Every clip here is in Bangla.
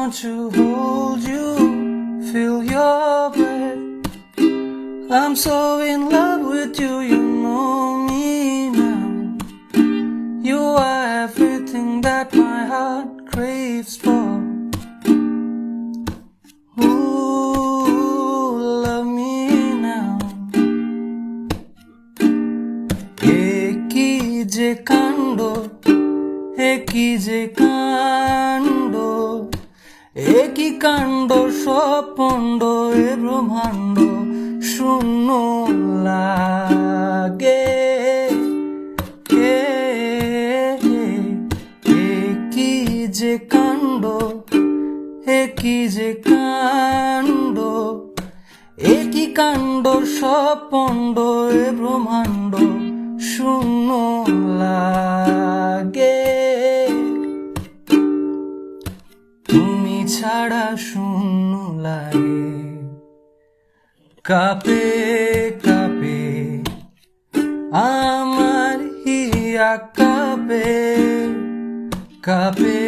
want to hold you, feel your breath. I'm so in love with you, you know me now. You are everything that my heart craves for. Ooh, love me now. একই যে কাণ্ড একই যে কাণ্ড একই কাণ্ড সপণ্ড এ ব্রহ্মাণ্ড, শূন্য লাগে। একই যে কাণ্ড, একই যে কাণ্ড, একই কাণ্ড সপণ্ড এ ব্রহ্মাণ্ড, শূন্য লাগে। ছাড়া শূন্য লাগে। কাপে কাপে আমার হিয়া কাপে। কাপে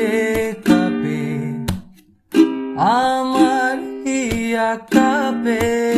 কাপে আমার হিয়া কাপে।